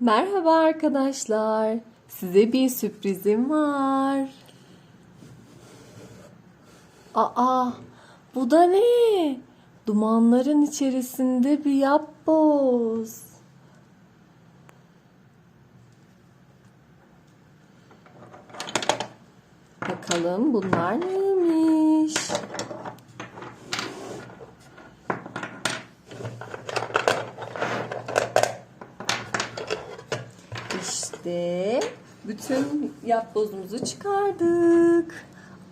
Merhaba arkadaşlar. Size bir sürprizim var. Aa, bu da ne? Dumanların içerisinde bir yapboz. Bakalım bunlar neymiş? İşte bütün yapbozumuzu çıkardık.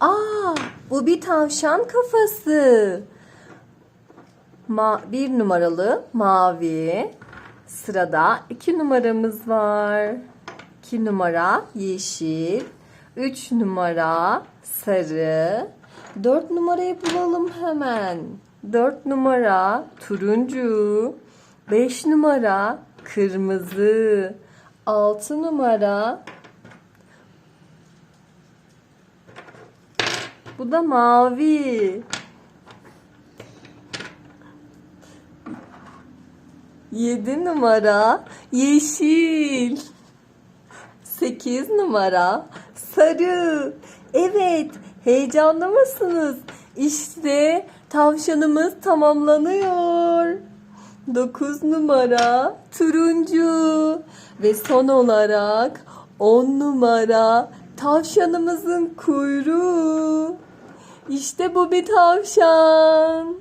Aa, bu bir tavşan kafası. Ma bir numaralı mavi. Sırada iki numaramız var. İki numara yeşil. Üç numara sarı. Dört numarayı bulalım hemen. Dört numara turuncu. Beş numara kırmızı. Altı numara bu da mavi. Yedi numara yeşil. Sekiz numara sarı. Evet, heyecanlı mısınız? İşte tavşanımız tamamlanıyor. 9 numara turuncu ve son olarak 10 numara tavşanımızın kuyruğu. İşte bu bir tavşan.